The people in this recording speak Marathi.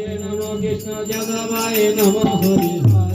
नमो कृष्ण जगवाय नमः हरी।